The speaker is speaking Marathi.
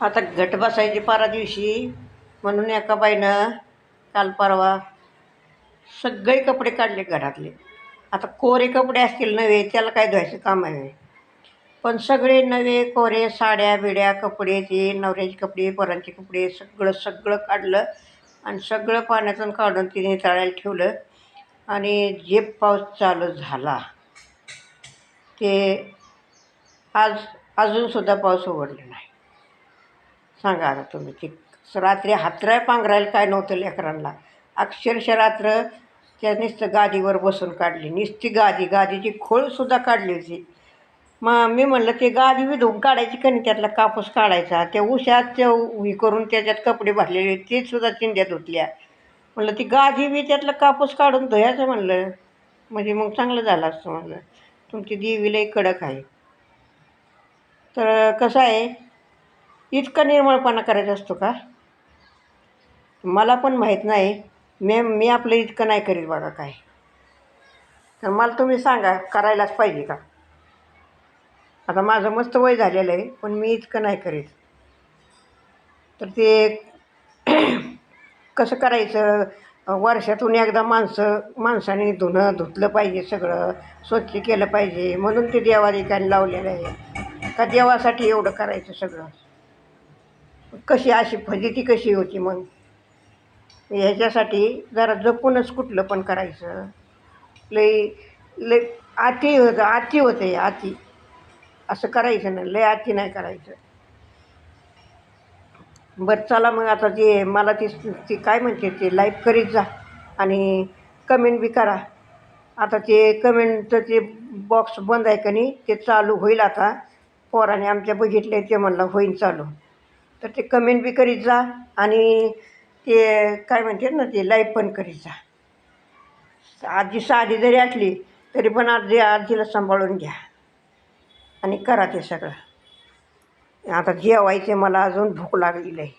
आता घट बसायची पारा दिवशी म्हणून एका बाईनं काल परवा सगळे कपडे काढले घरातले. आता कोरे कपडे असतील नवे त्याला काय धुवायचं काम आहे? पण सगळे नवे कोरे साड्या बिड्या कपडे ते नवऱ्याचे कपडे पोरांचे कपडे सगळं सगळं काढलं आणि सगळं पाण्यातून काढून तिने तळायला ठेवलं आणि जे पाऊस चालू झाला ते आज अजूनसुद्धा पाऊस उघडला नाही. सांगा आता तुम्ही की रात्री हातराय पांघरायला काय नव्हतं लेकरांना. अक्षरशः रात्र त्या नुसतं गादीवर बसून काढली. नुसती गादी गादीची खोळसुद्धा काढली होती. मग मी म्हणलं ते गादी बी धुवून काढायची का नाही? त्यातला कापूस काढायचा. त्या उशात हे करून त्याच्यात कपडे भरलेले ते सुद्धा चिंध्या धुतल्या म्हणलं ती गादी बी त्यातला कापूस काढून धुयाचं? म्हणलं. म्हणजे मग चांगलं झालं असतं. म्हणलं. तुमची देवीलाही कडक आहे. तर कसं आहे? इतका निर्मळपणा करायचा असतो का? मला पण माहीत नाही. मी मी आपलं इतकं नाही करीत बघा काय. तर मला तुम्ही सांगा करायलाच पाहिजे का? आता माझं मस्त वय झालेलं आहे पण मी इतकं नाही करीत. तर ते कसं करायचं? वर्षातून एकदा माणसं माणसाने धुणं धुतलं पाहिजे सगळं स्वच्छ केलं पाहिजे. म्हणून ते देवाधिकाने लावलेलं आहे. का देवासाठी एवढं करायचं सगळं? कशी अशी फजिती कशी होती मग? ह्याच्यासाठी जरा जपूनच कुठलं पण करायचं. लई लई आती होतं आती होते आती असं करायचं नाही लय आती नाही करायचं. बरं चला मग आता ते मला ती ती काय म्हणते ते लाईक करीत जा आणि कमेंट बी करा. आता ते कमेंटचं ते बॉक्स बंद आहे का नाही ते चालू होईल आता. पोराने आमच्या बघितले ते म्हणलं होईल चालू. तर ते कमेंट बी करीत जा आणि ते काय म्हणते ना ते लाईक पण करीत जा. आजी साधी जरी असली तरी पण आजी आजीला सांभाळून घ्या. आणि करा ते सगळं. आता जेवायचे मला अजून भूक लागलेली आहे